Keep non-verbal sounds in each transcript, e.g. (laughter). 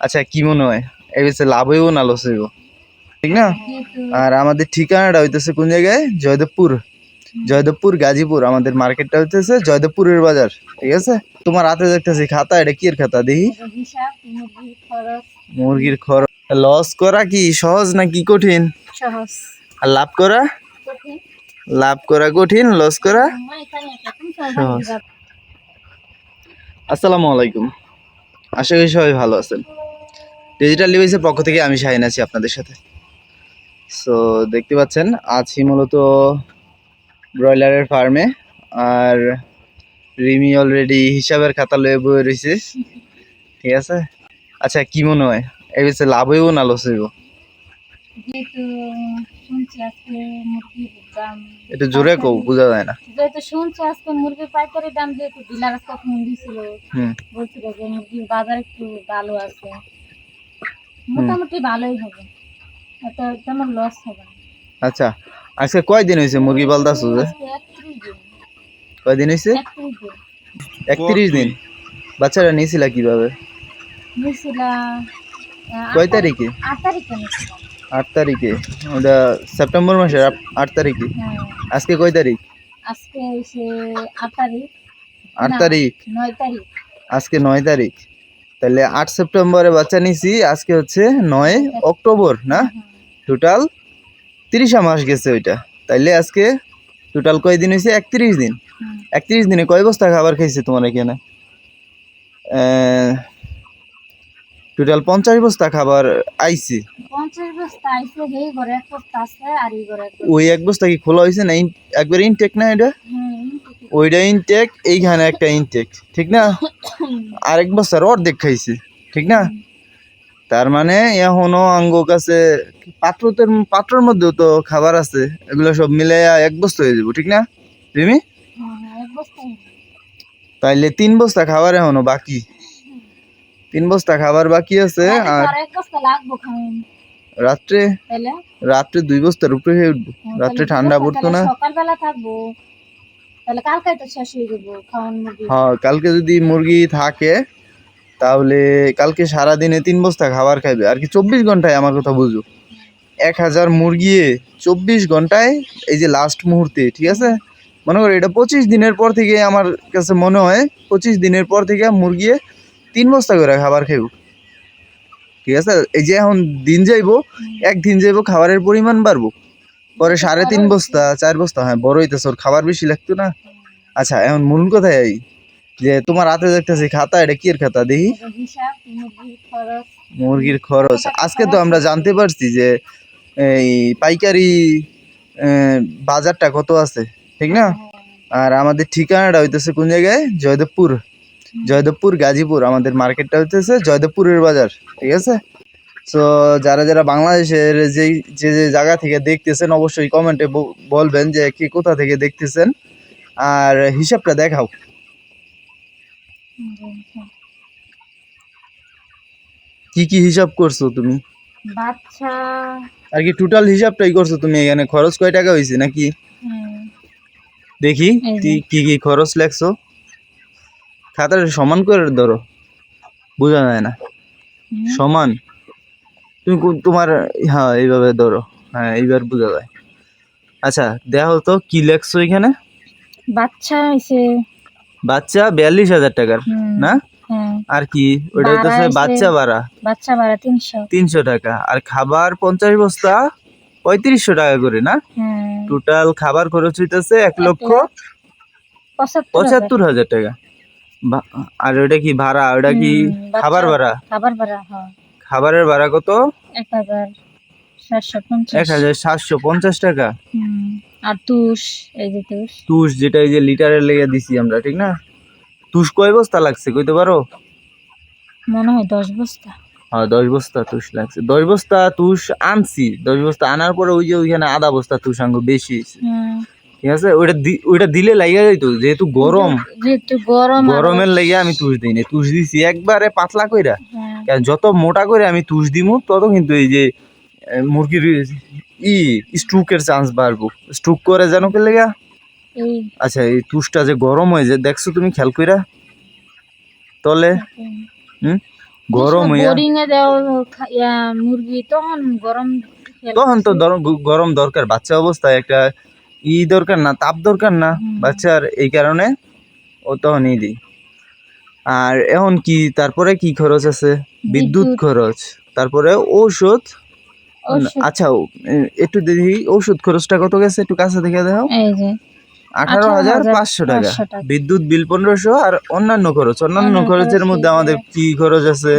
আচ্ছা কি মনে হয়? এই বেশি লাভ হইব না লস হইব? ঠিক না? আর আমাদের ঠিকানাটা হইতেছে কোন জায়গায়? জয়দেবপুর। জয়দেবপুর গাজীপুর। আমাদের মার্কেটটা হইতেছে জয়দেবপুরের বাজার। ঠিক আছে? তোমার হাতে দেখতেছি খাতা এটা কি এর খাতা দেখি? মুরগির খরচ। লস করা কি সহজ না কি কঠিন? সহজ। আর লাভ করা? লাভ করা কঠিন লস করা? সহজ। আসসালামু আলাইকুম। আশা করি সবাই ভালো আছেন। ডিজিটাল ডিভাইসের পক্ষ থেকে আমি শাহিন আছি আপনাদের সাথে। সো দেখতে পাচ্ছেন আছি মূলত ব্রয়লারের ফার্মে আর রিমি অলরেডি হিসাবের খাতা লয়ে বয়ে রয়েছে ঠিক আছে? আচ্ছা কি মনে হয়? এই বেশি লাভ হইব না লস হইব? জোরে কও বোঝা যায় না। যেহেতু শুনছি আজকে মুরগির পাইকারি দাম যেহেতু ডিলার আজকে ফোন দিছিল হুম। বলছিল যে মুরগির বাজার একটু ভালো আছে। মোটামুটি ভালোই হবে। এত তেমন লস হবে না। আচ্ছা আজকে কয়দিন হয়েছে মুরগি আজকে দিন। কয়দিন হয়েছে? একত্রিশ দিন। বাচ্চারা নিয়েছিলা কীভাবে? কয় তারিখে? আট তারিখে ওটা সেপ্টেম্বর মাসের আট- তারিখে। হ্যাঁ। আজকে কয় তারিখ? আজকে আট তারিখ। আট তারিখ। নয় তারিখ। আজকে নয় তারিখ। তাহলে আট সেপ্টেম্বরে বাচ্চা নিছি আজকে হচ্ছে নয় অক্টোবর না? টোটাল তিরিশা মাস গেছে ওইটা। তাইলে আজকে টোটাল কয় দিন হয়েছে একত্রিশ দিন। একত্রিশ দিনে কয় বস্তা খাবার খাইছে তোমার এখানে? টোটাল পঞ্চাশ বস্তা খাবার আইছে। আইসে ওই এক বস্তা কি খোলা হয়েছে না একবার ইনটেক না এটা? এইটুকু। ওইটা ইনটেক এইখানে একটা ইনটেক ঠিক না? আরেক বছর অর্ধেক খাইছে ঠিক না? তার মানে এখনও আঙ্গ কাছে পাত্রতের পাত্রর মধ্যেও তো খাবার আছে এগুলো সব মিলে এক বস্তা হয়ে যাব ঠিক না? রিমি? হ্যাঁ। তাইলে তিন বস্তা খাবার এখনও বাকি। তিন বস্তা খাবার বাকি আছে আর আর রাত্রে? রাত্রে দুই বস্তার উপরে হয়ে উঠবো। হ্যাঁ, রাত্রে ঠান্ডা পড়তো না। সকালবেলা থাকব। তাহলে কালকে তো শেষ হয়ে যাব খাওয়ান মুরগি। হ্যাঁ কালকে যদি মুরগি থাকে তাহলে কালকে সারা দিনে তিন বস্তা খাবার খাইবে। আর কি চব্বিশ ঘন্টায় আমার কথা বুঝো। এক হাজার মুরগি চব্বিশ ঘন্টায় এই যে লাস্ট মুহূর্তে ঠিক আছে? মনে করো এটা পঁচিশ দিনের পর থেকে আমার কাছে মনে হয় পঁচিশ দিনের পর থেকে মুরগি তিন বস্তা করে খাবার খাইব। ঠিক আছে? এই যে এখন দিন যাইবো একদিন যাইবো খাবারের পরিমাণ বাড়বো। পরে সাড়ে তিন বস্তা চার বস্তা হ্যাঁ বড় হইতেছে ওর খাবার বেশি লাগতো না। আচ্ছা এখন মূল কথায় আই যে তোমার হাতে দেখতেছি খাতা এটা কি এর খাতা দেখি? মুরগির খরচ। আজকে তো আমরা জানতে পারছি যে এই পাইকারি বাজারটা কত আছে ঠিক না? আর আমাদের ঠিকানাটা হইতেছে কোন জায়গায়? জয়দেবপুর। জয়দেবপুর গাজীপুর আমাদের মার্কেটটা হইতেছে জয়দেবপুরের বাজার ঠিক আছে? তো যারা যারা বাংলাদেশের যেই যে যে জায়গা থেকে দেখতেছেন অবশ্যই কমেন্টে বলবেন যে কি কোথা থেকে দেখতেছেন। আর হিসাবটা দেখাও। কি কি হিসাব করছ তুমি? বাচ্চা। আর কি টোটাল হিসাবটাই করছ তুমি এখানে? খরচ কয় টাকা হয়েছে নাকি? দেখি কি- কি কি খরচ লাগছো খাতাটা সমান করে ধরো। বোঝা যায় না। সমান। তুমি তোমার হ্যাঁ এইভাবে ধরো। হ্যাঁ এইবার বোঝা যায়। আচ্ছা দেখো তো কি লেখছো এখানে? বাচ্চা হয়েছে বাচ্চা বিয়াল্লিশ হাজার টাকার না? হ্যাঁ। আর কি? ওটা হইতেছে বাচ্চা ভাড়া। বাচ্চা ভাড়া তিনশো। তিনশো টাকা। আর খাবার পঞ্চাশ বস্তা পঁয়ত্রিশশো টাকা করে না? হ্যাঁ টোটাল খাবার খরচ হইতেছে এক লক্ষ পঁচাত্তর হাজার। পঁচাত্তর হাজার টাকা। আর ওটা কি ভাড়া? ওটা কি খাবার ভাড়া? খাবার ভাড়া হ্যাঁ। খাবারের ভাড়া কত? এক হাজার এক হাজার সাতশো পঞ্চাশ টাকা। আর তুষ এই যে তুষ। তুষ যেটা এই যে লেগে দিছি আমরা ঠিক না? তুষ কয় বস্তা লাগছে কইতে পারো? মনে হয় দশ বস্তা। হ্যাঁ দশ বস্তা তুষ লাগছে। দশ বস্তা তুষ আনছি দশ বস্তা আনার পরে ওই যে ওইখানে আধা বস্তা তুষ আঙ্গ বেশি। ঠিক আছে? ওইটা ওইটা দিলে লাগিয়ে যাইতো যেহেতু গরম। যেহেতু গরম গরমের লেগে আমি তুষ দিই তুষ দিছি একবারে পাতলা কইরা। হ্যাঁ, যত মোটা করে আমি তুষ দিমু তত কিন্তু এই যে মুরগির ই স্ট্রোকের চান্স বাড়বো। স্ট্রোক করে জানো কে লেগা? আচ্ছা এই তুষটা যে গরম হয়ে যায় দেখছ তুমি খেয়াল কইরা? তলে? হুম? গরম হইয়া মুরগি তখন গরম তখন তো গরম দরকার। বাচ্চা অবস্থায় একটা ই দরকার না তাপ দরকার না। বাচ্চার এই কারণে ও তখন ই দিই। আর এখন কি তারপরে কি খরচ আছে? বিদ্যুৎ। খরচ তারপরে ঔষধ। আচ্ছা একটু দেখি ঔষধ খরচটা কত গেছে? একটু কাছে দেখে দেখো আঠারো হাজার পাঁচশো টাকা। বিদ্যুৎ বিল পনেরোশো আর অন্যান্য খরচ। অন্যান্য খরচের মধ্যে আমাদের কি খরচ আছে?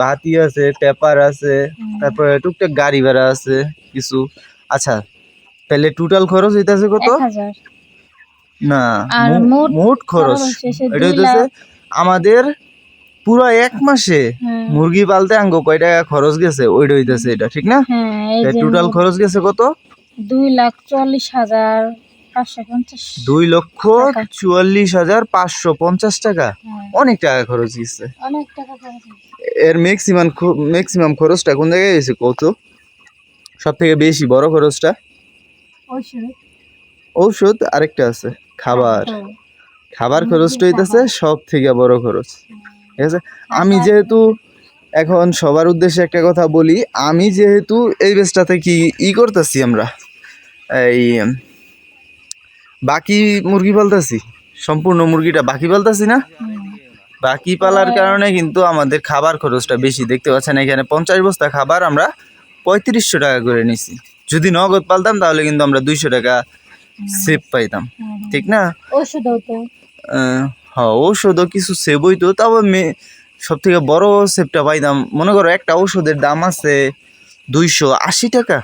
বাতি। আছে পেপার আছে তারপরে টুকটাক গাড়ি ভাড়া আছে কিছু। আচ্ছা তাহলে টোটাল খরচ হইতেছে কত? না মোট মোট খরচ। এটা হইতেছে আমাদের পুরো এক মাসে হ্যাঁ। মুরগি পালতে আঙ্গ কয় টাকা খরচ গেছে? ওইটা হইতেছে এটা ঠিক না? হ্যাঁ এই টোটাল খরচ গেছে কত? দুই লাখ চল্লিশ হাজার দুই লক্ষ চুয়াল্লিশ হাজার পাঁচশো পঞ্চাশ টাকা। হ্যাঁ, অনেক টাকা খরচ গেছে। অনেক টাকা এর ম্যাক্সিমাম ম্যাক্সিমাম খরচটা কোন জায়গায় গেছে কত? সব থেকে বেশি বড় খরচটা? ঔষধ আরেকটা আছে খাবার। হ্যাঁ, খাবার খরচটা হইতেছে সব থেকে বড় খরচ। ঠিক আছে? আমি যেহেতু এখন সবার উদ্দেশ্যে একটা কথা বলি আমি যেহেতু এই বেসটাতে কি ই করতেছি আমরা? এই বাকি মুরগি পালতেছি সম্পূর্ণ মুরগিটা বাকি পালতেছি না? বাকি পালার কারণে কিন্তু আমাদের খাবার খরচটা বেশি। দেখতে পাচ্ছেন এখানে পঞ্চাশ বস্তা খাবার আমরা পঁয়ত্রিশশো টাকা করে নিছি। যদি নগদ পালতাম তাহলে কিন্তু আমরা দুইশো টাকা সেভ পাইতাম। ঠিক না? ওষুধও তো। হ্যাঁ ঔষধও কিছু সেভ হইতো তারপর মে সব থেকে বড় সেভটা পাইতাম। মনে করো একটা ঔষধের দাম আছে দুইশো আশি টাকা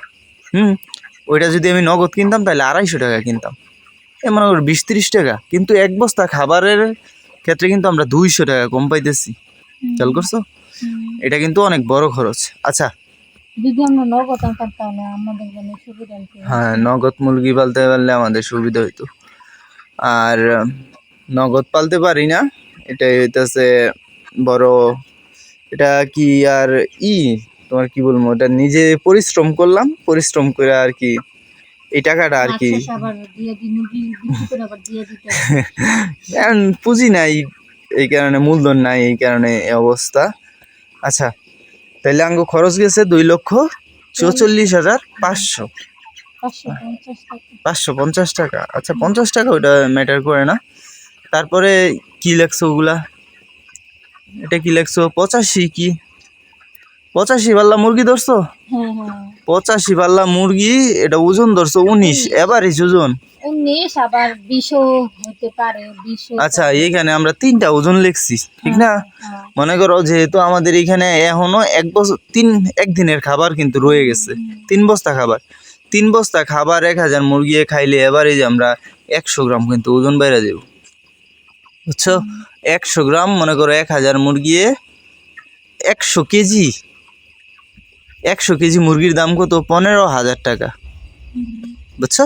হুম? ওইটা যদি আমি নগদ কিনতাম তাহলে আড়াইশো টাকা কিনতাম। এ মনে করো বিশ তিরিশ টাকা। কিন্তু এক বস্তা খাবারের ক্ষেত্রে কিন্তু আমরা দুইশো টাকা কম পাইতেছি। খেয়াল করছ? এটা কিন্তু অনেক বড় খরচ। আচ্ছা যদি আমরা নগদ আনতাম তাহলে আমাদের জন্য সুবিধা হতো হ্যাঁ নগদ মুরগি পালতে পারলে আমাদের সুবিধা হইতো। আর নগদ পালতে পারি না এটাই হইতেছে বড় এটা কি আর ই? তোমার কি বলব এটা নিজে পরিশ্রম করলাম পরিশ্রম করে আর কি এই টাকাটা আর কি। (laughs) পুঁজি নাই এই কারণে মূলধন নাই এই কারণে অবস্থা। আচ্ছা তাইলে আঙ্গু খরচ গেছে দুই লক্ষ চৌচল্লিশ হাজার পাঁচশো। পাঁচশো পঞ্চাশ টাকা। পাঁচশো পঞ্চাশ টাকা আচ্ছা পঞ্চাশ টাকা ওটা ম্যাটার করে না। তারপরে কি লেখছো ওগুলা? এটা কি লেখছো? পঁচাশি কি? পঁচাশি বাল্লা মুরগি ধরছো? হ্যাঁ হ্যাঁ। পঁচাশি পাল্লা মুরগি এটা ওজন ধরছো উনিশ এভারেজ ওজন। উনিশ আবার বিশও হতে পারে আচ্ছা এইখানে আমরা তিনটা ওজন লিখছি ঠিক না? হ্যাঁ, মনে করো যেহেতু আমাদের এখানে এখনও এক বছর তিন একদিনের খাবার কিন্তু রয়ে গেছে তিন বস্তা খাবার। তিন বস্তা খাবার এক হাজার মুরগি খাইলে এবারে যে আমরা একশো গ্রাম কিন্তু ওজন বাইরে দেব বুঝছ? একশো গ্রাম মনে করো এক হাজার মুরগি একশো কেজি একশো কেজি মুরগির দাম কত? পনেরো হাজার টাকা। বুঝছ?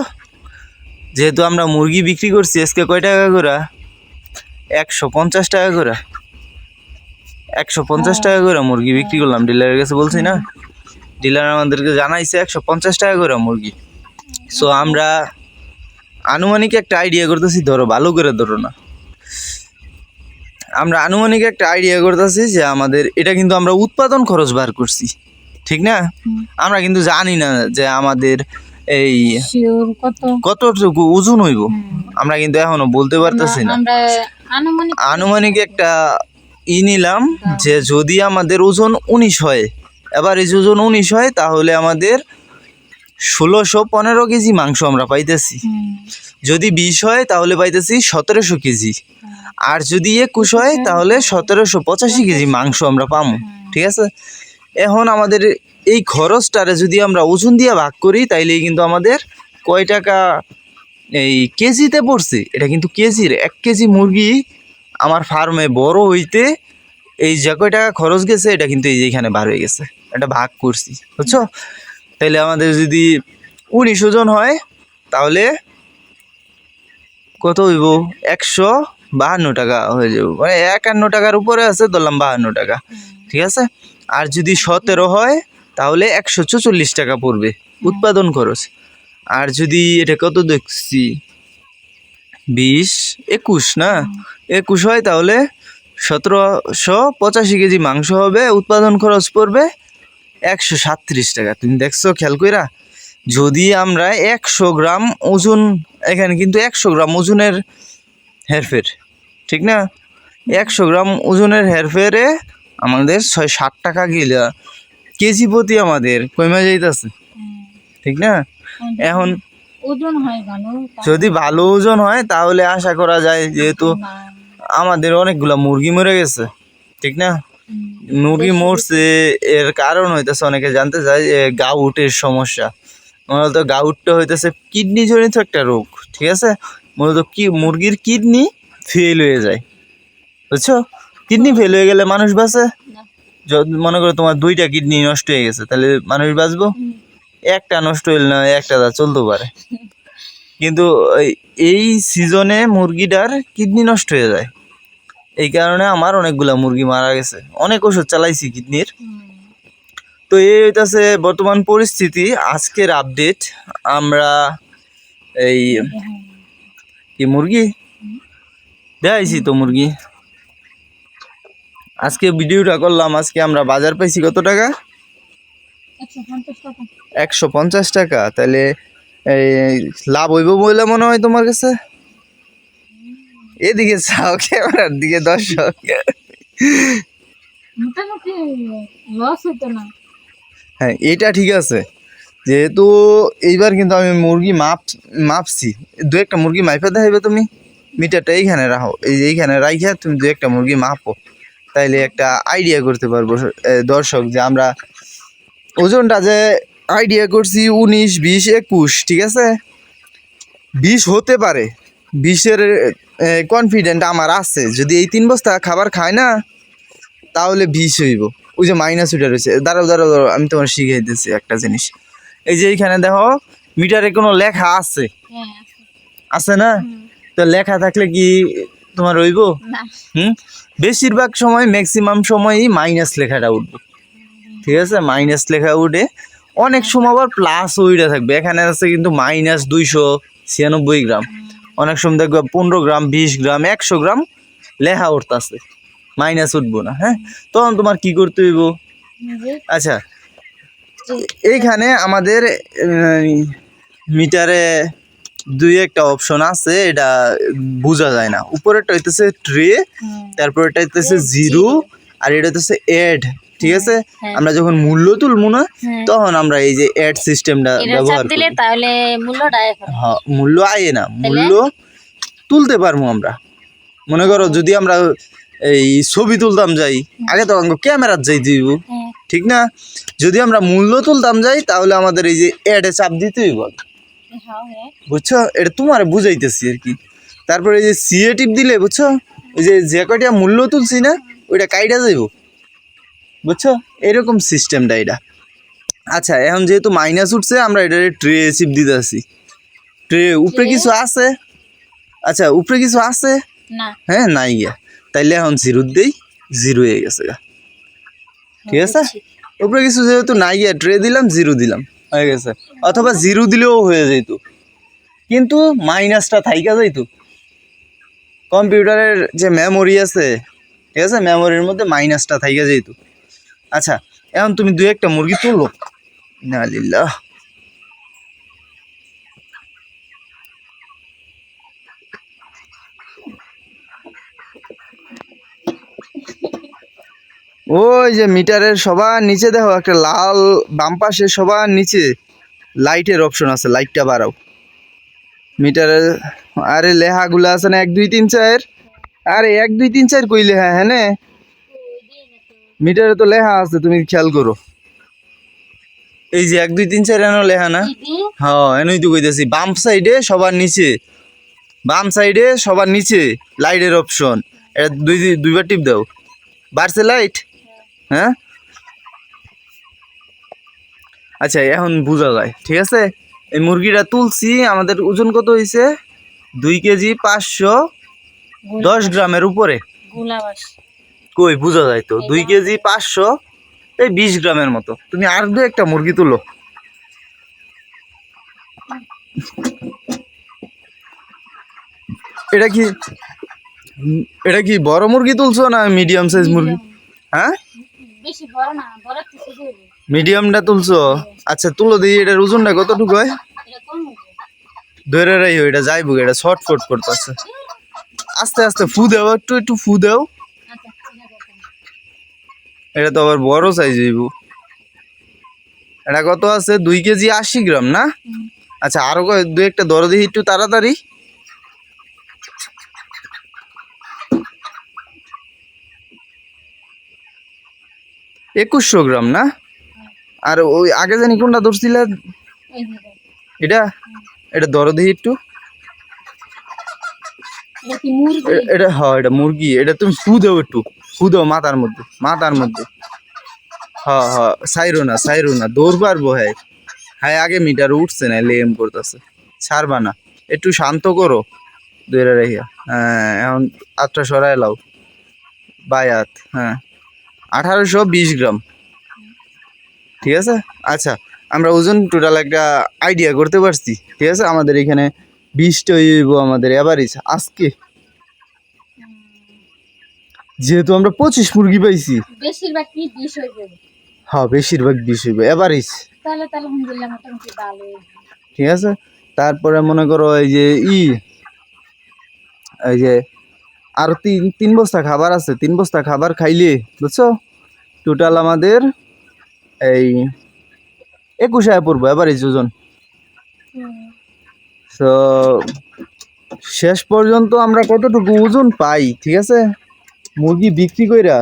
যেহেতু আমরা মুরগি বিক্রি করছি, আজকে কয় টাকা করে? একশো পঞ্চাশ টাকা করে। একশো পঞ্চাশ টাকা করে মুরগি বিক্রি করলাম, ডিলারের কাছে বলছি না? ডিলার আমাদেরকে জানাইছে একশো পঞ্চাশ টাকা করে মুরগি। সো আমরা আনুমানিক একটা আইডিয়া করতেছি, ধরো ভালো করে ধরো না। আমরা আনুমানিক একটা আইডিয়া করতেছি যে আমাদের, এটা কিন্তু আমরা উৎপাদন খরচ বার করছি। ঠিক না? আমরা কিন্তু জানি না যে আমাদের এই কতটুকু ওজন হইব। আমরা কিন্তু এখনও বলতে পারতেছি না। আনুমানিক একটা ই নিলাম যে যদি আমাদের ওজন উনিশ হয় এবার এই ওজন উনিশ হয় তাহলে আমাদের ষোলোশো পনেরো কেজি মাংস আমরা পাইতেছি। যদি বিশ হয় তাহলে পাইতেছি সতেরোশো কেজি। আর যদি একুশ হয় তাহলে সতেরোশো পঁচাশি কেজি মাংস আমরা পাবো ঠিক আছে? এখন আমাদের এই খরচটারে যদি আমরা ওজন দিয়ে ভাগ করি তাইলেই কিন্তু আমাদের কয় টাকা এই কেজিতে পড়ছে? এটা কিন্তু কেজির এক কেজি মুরগি আমার ফার্মে বড় হইতে এই যে কয় টাকা খরচ গেছে এটা কিন্তু এই যে এখানে বার হয়ে গেছে। এটা ভাগ করছি বুঝছ? তাইলে আমাদের যদি উনিশ ওজন হয় তাহলে কত হইব? একশো বাহান্ন টাকা হয়ে যাবে। মানে একান্ন টাকার উপরে আছে ধরলাম বাহান্ন টাকা। ঠিক আছে? আর যদি সতেরো হয়, তাহলে একশো চৌচল্লিশ টাকা পড়বে উৎপাদন খরচ। আর যদি এটা কত দেখছি? বিশ, একুশ না? একুশ হয় তাহলে সতেরোশো পঁচাশি কেজি মাংস হবে, উৎপাদন খরচ পড়বে একশো সাতত্রিশ টাকা। তুমি দেখছ, খেয়াল কইরা? যদি আমরা একশো গ্রাম ওজন, এখানে কিন্তু একশো গ্রাম ওজনের হেরফের, ঠিক না? একশো গ্রাম ওজনের হেরফেরে আমাদের ছয় ষাট টাকা গেলে কেজি প্রতি আমাদের কমে যাইতেছে। ঠিক না? এখন ওজন হয় যদি ভালো ওজন হয় তাহলে আশা করা যায় যেহেতু আমাদের অনেকগুলা মুরগি মরে গেছে। ঠিক না? মুরগি মরছে এর কারণ হইতেছে অনেকে জানতে চায় যে গাউটের সমস্যা। মূলত গাউটটা হইতেছে কিডনি জনিত একটা রোগ ঠিক আছে? মূলত কি মুরগির কিডনি ফেল হয়ে যায়। বুঝছ? কিডনি ফেল হয়ে গেলে মানুষ বাঁচে। মনে করো তোমার দুইটা কিডনি নষ্ট হয়ে গেছে তাহলে মানুষ বাঁচবো? একটা নষ্ট হইলে না একটা চলতে পারে। কিন্তু এই- সিজনে মুরগিটার কিডনি নষ্ট হয়ে যায়। এই কারণে আমার অনেকগুলা মুরগি মারা গেছে। অনেক ওষুধ চালাইছি কিডনির। তো এই হইতাছে বর্তমান পরিস্থিতি। আজকের আপডেট আমরা এই। কি মুরগি? দেখাইছি তো মুরগি। আজকে ভিডিওটা করলাম আজকে আমরা বাজার পাইছি কত টাকা? একশো পঞ্চাশ টাকা। তাহলে লাভ হইব বলে মনে হয় তোমার কাছে? এদিকে চাও ক্যামেরার দিকে দর্শক। হ্যাঁ এটা ঠিক আছে। যেহেতু এইবার কিন্তু আমি মুরগি মাপ মাপছি। দু একটা মুরগি মাইপে দেখাইবে তুমি? মিটারটা এইখানে রাখো এই এইখানে রাইখা তুমি দু একটা মুরগি মাপো। তাইলে একটা আইডিয়া করতে পারব দর্শক যে আমরা ওজনটা যে আইডিয়া করছি উনিশ বিশ একুশ ঠিক আছে? বিশ হতে পারে। বিশের কনফিডেন্ট আমার আছে। যদি এই তিন বস্তা খাবার খায় না তাহলে বিষ হইব। ওই যে মাইনাস ওইটা রয়েছে। দাঁড়াও দাঁড়াও দাঁড়াও আমি তোমার শিখিয়ে দিচ্ছি একটা জিনিস। এই যে এইখানে দেখো মিটারে কোনো লেখা আছে? হ্যাঁ আছে। আছে না? তো লেখা থাকলে কি তোমার হইব হুম? বেশিরভাগ সময় ম্যাক্সিমাম সময়ই মাইনাস লেখাটা উঠবে। ঠিক আছে? মাইনাস লেখা উঠে অনেক সময় আবার প্লাস ওইটা থাকবে। এখানে আছে কিন্তু মাইনাস দুইশো ছিয়ানব্বই গ্রাম। অনেক সময় দেখবে পনেরো গ্রাম বিশ গ্রাম একশো গ্রাম লেখা উঠতেছে। মাইনাস উঠবো না হ্যাঁ? তখন তোমার কি করতে হইব? আচ্ছা। এইখানে আমাদের মিটারে দুই একটা অপশন আছে এটা বোঝা যায় না। উপরেরটা হইতেছে ট্রে তারপর এটা হইতেছে জিরো আর এটা হইতেছে এড ঠিক আছে? হ্যাঁ। আমরা যখন মূল্য তুলবো না হ্যাঁ। তখন আমরা এই যে এড সিস্টেমটা ব্যবহার করি। তাহলে মূল্যটা হ্যাঁ। মূল্য আয়ে না মূল্য তুলতে পারব আমরা। মনে করো যদি আমরা এই ছবি তুলতাম যাই আগে তো ক্যামেরার যাই দিব হ্যাঁ। ঠিক না? যদি আমরা মূল্য তুলতাম যাই তাহলে আমাদের এই যে অ্যাডে চাপ দিতেই বল হ্যাঁ হ্যাঁ বুঝছ? এটা তোমার বুঝাইতেছি আর কি। তারপরে এই যে সিএ টিপ দিলে বুঝছ? ওই যে যে কয়টা মূল্য তুলছি না ওইটা কাইটা যাইব। বুঝছ? এরকম সিস্টেমটা এটা। আচ্ছা এখন যেহেতু মাইনাস উঠছে আমরা এটা ট্রে চিপ দিতে আসি ট্রে উপরে কিছু আছে? আচ্ছা উপরে কিছু আছে? না। হ্যাঁ নাই গিয়া তাইলে এখন জিরো দেই জিরো হয়ে গেছে গা। ঠিক আছে? উপরে কিছু যেহেতু নাই গিয়া ট্রে দিলাম জিরো দিলাম। হয়ে গেছে। অথবা জিরো দিলেও হয়ে যেত। কিন্তু মাইনাসটা থাইকা যাইতো। কম্পিউটারের যে মেমোরি আছে, ঠিক আছে? মেমোরির মধ্যে মাইনাসটা থাইকা যেত আচ্ছা এখন তুমি দু একটা মুরগি তুললো। না লিল্লাহ ওই যে মিটারের সবার নিচে দেখো, একটা লাল বাম পাশে সবার নিচে। লাইটের অপশন আছে লাইটটা বাড়াও। মিটারের, আরে লেহাগুলো আছে না, এক, দুই, তিন, চার? আরে এক, দুই, তিন, চার কই লেহা হ্যাঁ নে? মিটারে তো লেহা আছে, তুমি খেয়াল করো। এই যে এক, দুই, তিন, চার এনো লেহা না? হ্যাঁ এনই তো কইতেছি, বাম সাইডে সবার নিচে। বাম সাইডে সবার নিচে লাইটের অপশন এটা দুই, দুইবার টিপ দাও। বাড়ছে লাইট হ্যাঁ? আচ্ছা এখন বোঝা যায় ঠিক আছে? এই মুরগিটা তুলছি আমাদের ওজন কত হয়েছে দুই কেজি পাঁচশো দশ গ্রামের উপরে। কই বোঝা যায় তো দুই কেজি পাঁচশো এই বিশ গ্রামের মতো। তুমি আর দু একটা মুরগি তুলো। এটা কি এটা কি বড় মুরগি তুলছো না মিডিয়াম সাইজ মুরগি? হ্যাঁ বেশি বড় না বড় তো শুধু মিডিয়ামটা তুলছো? আচ্ছা তুলো দিই এটার ওজনটা কতটুকু হয়? ধরে রাইও, এটা যাইবো এটা শর্ট ফট করতেছে আস্তে আস্তে ফু দাও, একটু একটু ফু দাও। এটা তো আবার বড় সাইজ হইব। এটা কত আছে? দুই কেজি আশি গ্রাম, না? আচ্ছা আরও দু একটা দর দিই একটু তাড়াতাড়ি। একুশশো গ্রাম, না? আর ওই আগে জানি কোনটা ধরছিলে? দেখ। এটা? এটা দর দিই একটু। এটা হ্যাঁ এটা মুরগি। এটা তুমি ফু দাও একটু। ফু দাও মাথার মধ্যে মাথার মধ্যে। হ্যাঁ হ্যাঁ সাইরো না সাইরো না দৌড় পারব হ্যাঁ। হ্যাঁ আগে মিটার উঠছে না লেম করতেছে। ছাড়বা না। একটু শান্ত করো। দূরে রাখিয়া হ্যাঁ এখন আটটা সরাই লাও। বায়াত হ্যাঁ। আঠারোশো বিশ গ্রাম। ঠিক আছে? আচ্ছা আমরা ওজন টোটাল একটা আইডিয়া করতে পারছি ঠিক আছে? আমাদের এখানে বিশটা হইব আমাদের এভারেজ আজকে। যেহেতু আমরা পঁচিশ মুরগি পাইছি। বেশিরভাগ কি বিষ হয়ে হ্যাঁ বেশিরভাগ বিশ হইব এভারেজ তাহলে তাহলে আলহামদুলিল্লাহ মোটামুটি ভালো ঠিক আছে? তারপরে মনে করো এই যে ই এই যে আর তিন তিন বস্তা খাবার আছে তিন বস্তা খাবার খাইলে বুঝছ? টোটাল আমাদের এই একুশ পড়ব এভারেজ ওজন। তো শেষ পর্যন্ত আমরা কতটুকু ওজন পাই, ঠিক আছে? মুরগি বিক্রি কইরা,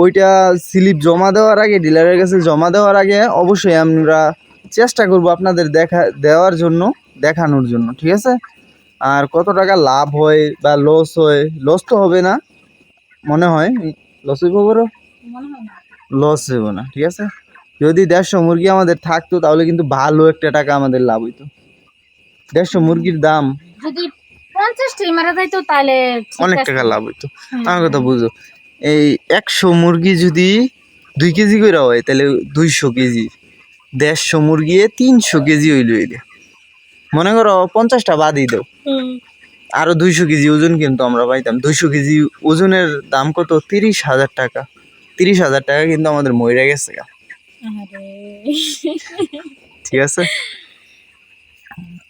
ওইটা স্লিপ জমা দেওয়ার আগে, ডিলারের কাছে জমা দেওয়ার আগে অবশ্যই আমরা চেষ্টা করব আপনাদের দেখা, দেওয়ার জন্য, দেখানোর জন্য, ঠিক আছে? আর কত টাকা লাভ হয় বা লস হয় লস তো হবে না, মনে হয়? লস হইব বড়? লস হইব না ঠিক আছে? যদি দেড়শো মুরগি আমাদের থাকতো তাহলে কিন্তু ভালো একটা টাকা আমাদের লাভ হইতো। দেড়শো মুরগির দাম যদি পঞ্চাশটি মারা যাইতো তাহলে অনেক টাকা লাভ হইতো। আমার কথা বুঝো এই একশো মুরগি যদি দুই কেজি করে হয় তাহলে দুইশো কেজি দেড়শো মুরগি তিনশো কেজি হইল হইলে মনে করো পঞ্চাশটা বাদই দাও। আরও দুইশো কেজি ওজন কিন্তু আমরা পাইতাম। দুইশো কেজি ওজনের দাম কত? তিরিশ হাজার টাকা। তিরিশ হাজার টাকা কিন্তু আমাদের মরে গেছে গা। ঠিক আছে?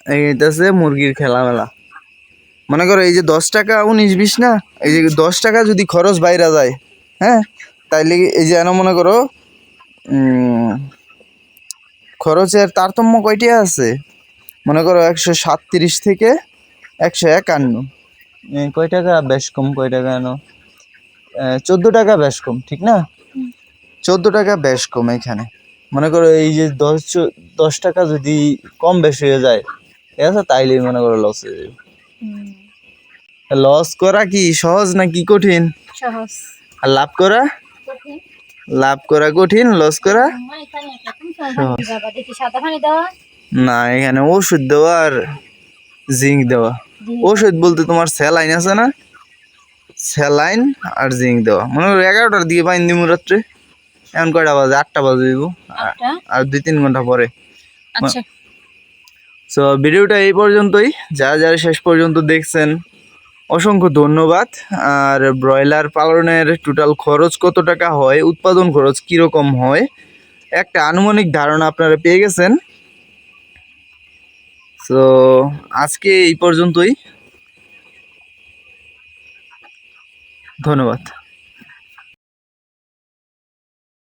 এইটাছে মুরগির খেলামেলা। মনে করো এই যে দশ টাকা উনিশ বিশ না এই যে দশ টাকা যদি খরচ বাইরে যায় হ্যাঁ? তাইলে এই যে এন মনে করো উম, খরচের তারতম্য কয়টি আছে? মনে করো একশো সাতত্রিশ থেকে একশো একান্ন। কয় টাকা? বেশ কম কয় টাকা এনো? চোদ্দ টাকা বেশ কম ঠিক না। চোদ্দ টাকা বেশ কম এখানে। মনে করো এই যে দশ দশ টাকা যদি কম বেশি হয়ে যায় ঠিক আছে? তাইলেই মনে করো লস হয়ে যাবে। লস করা কি সহজ না কি কঠিন? সহজ। আর লাভ করা? লাভ করা কঠিন লস করা? না এখানে ওষুধ দেওয়া আর জিঙ্ক দেওয়া। ওষুধ বলতে তোমার স্যালাইন আছে না? স্যালাইন আর জিঙ্ক দেওয়া। মনে করো এগারোটার দিকে পাইন দিব রাত্রে। এখন কয়টা বাজে? আটটা বাজে দিব। আর- দুই তিন ঘণ্টা পরে। আচ্ছা। সো ভিডিওটা এই পর্যন্তই। যারা যারা শেষ পর্যন্ত দেখছেন অসংখ্য ধন্যবাদ। আর ব্রয়লার পালনের টোটাল খরচ কত টাকা হয় উৎপাদন খরচ কীরকম হয় একটা আনুমানিক ধারণা আপনারা পেয়ে গেছেন। সো আজকে এই পর্যন্তই। ধন্যবাদ।